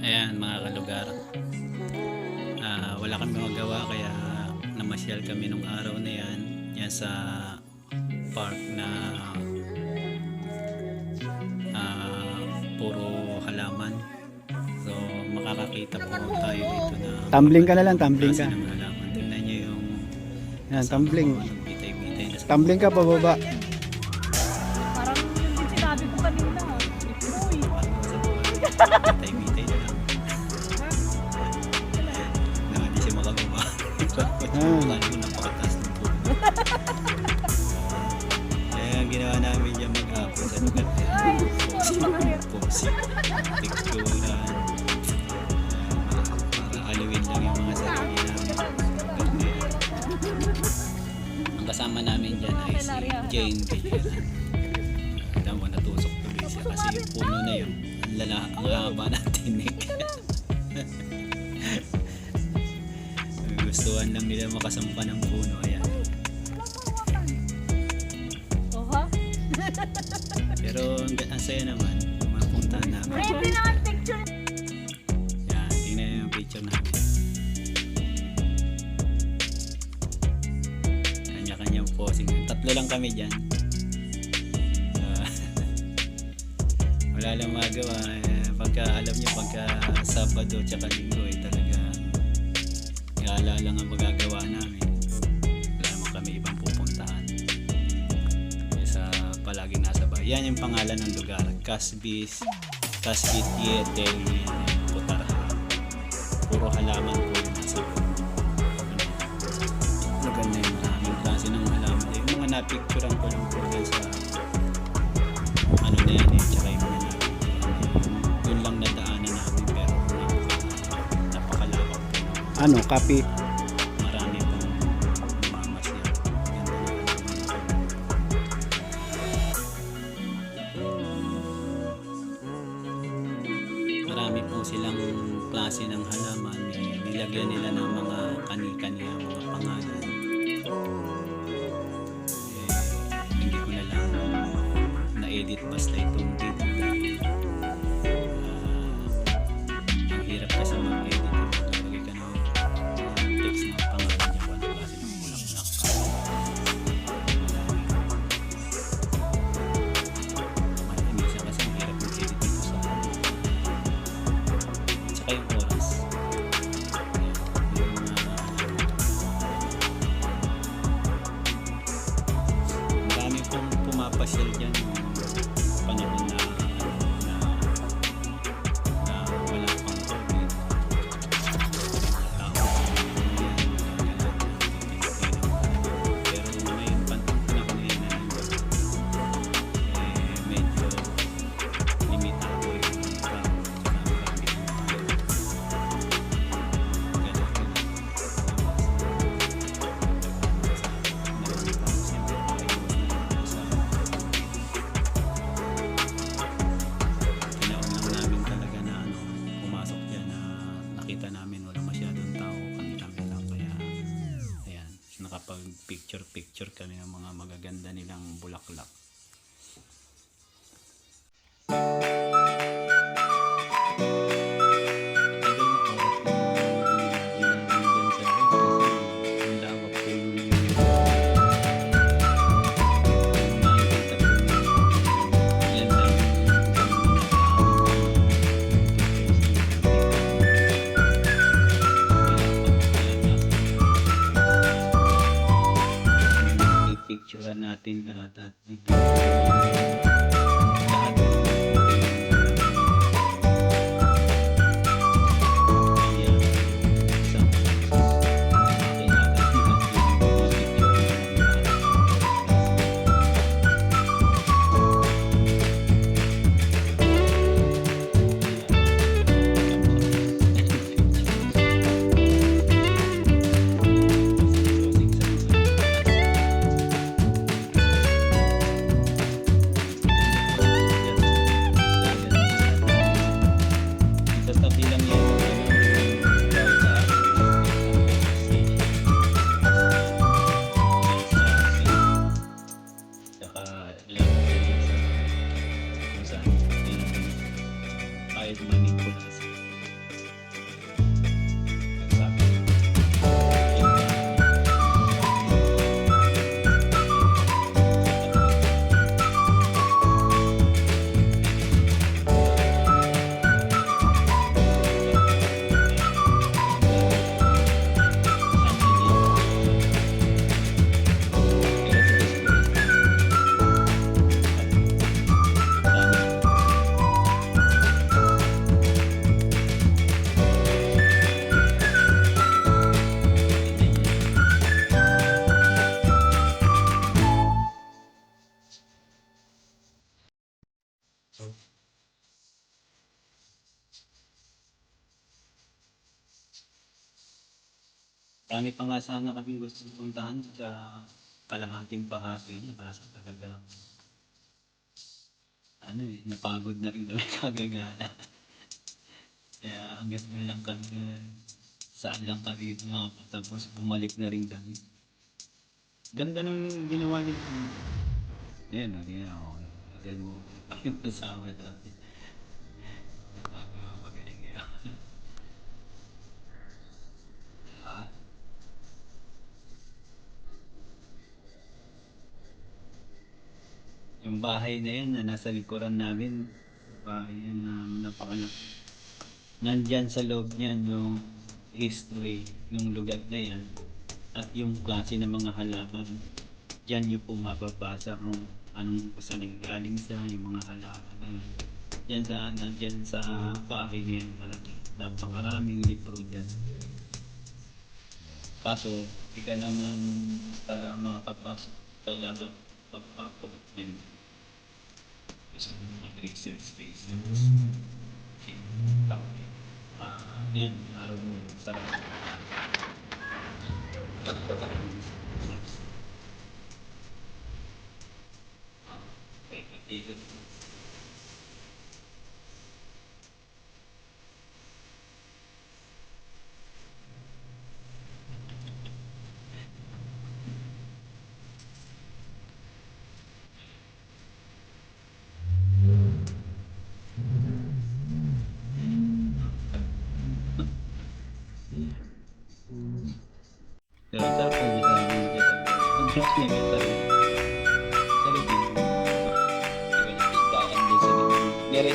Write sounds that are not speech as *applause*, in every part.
Ayan mga kalugar. Ah, wala kami magawa kaya namasyal kami nung araw na yan. Yan sa park na ah, puro halaman. So makakakita po tayo dito na Tumbling ka na lang, tumbling ka. ng halaman. Tingnan niyo yung Yan, tumbling. Bitay-bitay na sa Tumbling ka pababa. Makagawa. Ah. Wala naman napakataas ng puno. Kaya ang ginawa namin dyan na. Picturean. Para aliwin lang yung mga sarili namin. Ang kasama namin dyan ay si Jane. Alam mo, natusok tuloy siya kasi yung puno na yun, ang lala, ang haba ng tinik. *laughs* Gustuhan lang nila makasampa ng puno. Ayan. Oh, ha? Pero ang, ang saya naman, mapunta namin. Pwede naman picture. Yan, tingnan yung picture namin. Kanya-kanyang posing. Tatlo lang kami dyan. Ah, *laughs* wala lang magawa. Eh, pagka, alam niyo, pagka Sabado tsaka Linggo, eh, talaga gala lang ang magagawa namin. Wala naman kami ibang pupuntahan. Kesa palaging nasa bahay. Yan yung pangalan ng lugar. Casbis, Casbit Yetel, Putarha. Puro halaman po nasa. Maganda yung maraming klase ng halaman. Yung mga napicturean ko lang po sa ano na yan eh, tsaka yung Ano, copy. Marami. Ganda na halaman. Marami po silang klase ng halaman. Eh, nilagyan nila ng mga kani-kaniya mga pangalan. Eh, hindi ko na lang na-edit basta itong pumapasyal dyan nakapag picture picture kami ng mga magaganda nilang bulaklak. Marami pa nga sana kami gusto puntahan sa kalahating bahagi niya kaso talaga ano eh, napagod na rin kami *laughs* kagagana. Kaya hanggang doon lang kami saan lang kami tapos bumalik na rin kami. Ganda ng ginawa nila. Yan, oh, yan ako. Yan mo. Yung kasama natin. Napakagaling yan. Ah, Yung bahay na yan na nasa likuran namin, bahay yan na napakalaki. Nandyan sa loob niyan yung history ng lugar na yan at yung klase ng mga halaman. Diyan niyo po mababasa kung anong saan galing sa yung mga halaman yun. Diyan sa, nandyan sa bahay na yan, malaki. Napakaraming libro dyan. Kaso, di ka naman talaga makapapasok. Kailangan pagpapag mo mga research space. Okay. Okay. Ah, yan. Araw mo. Sarap.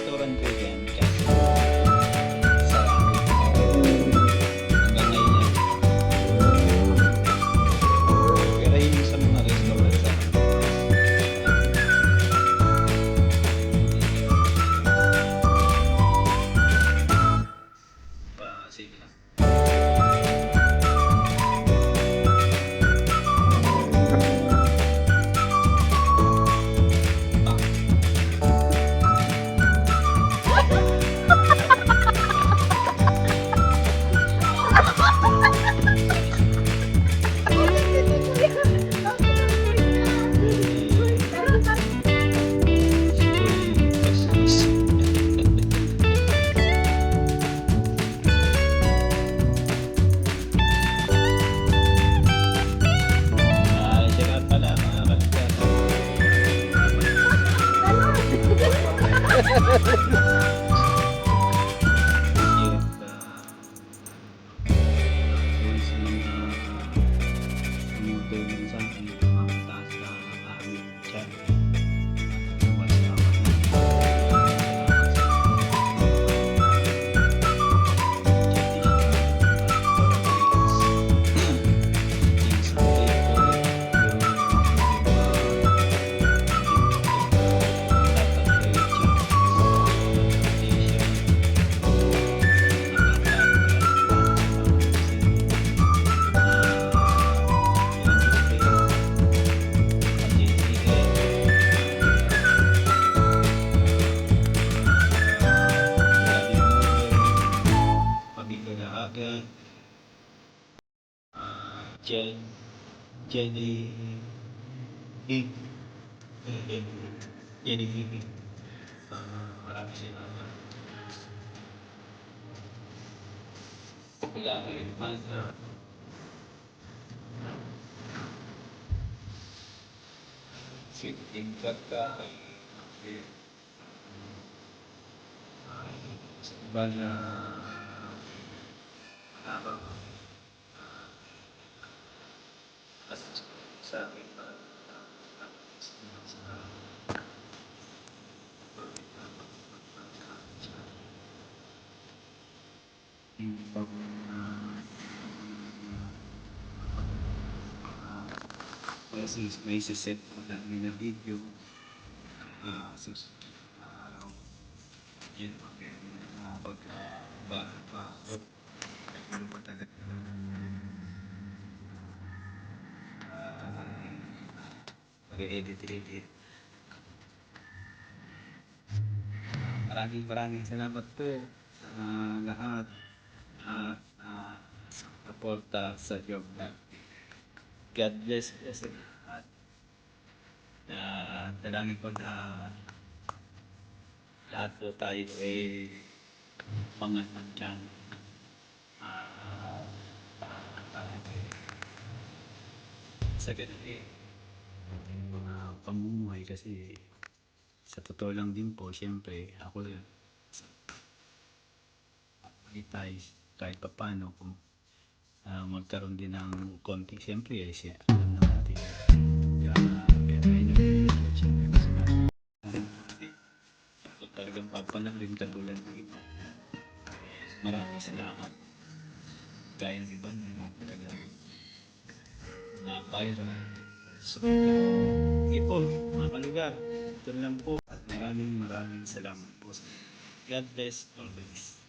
Ang Jenny Hig, marami sila. Wala ka rin man na Siting kaka sa iba kasi may siset ko lang na video ah sus araw yun ah pag ba ba ano ba talaga pag-edit edit maraming maraming salamat po sa lahat at ah, suporta sa job na God bless us at uh, dalangin ko na lahat po tayo ay mga nandiyan. Ay sa ganun eh mga pamumuhay kasi sa totoo lang din po, siyempre, ako yun. Hindi tayo kahit pa paano kung ah, magkaroon din ng konti, siyempre, eh, siya, alam naman natin. Na- ako talagang papanalim katulad ng iba. Maraming salamat. Kaya ng iba na talagang na viral. So, Ipo, mga kalugar, ito lang po. At maraming maraming salamat po. God bless always.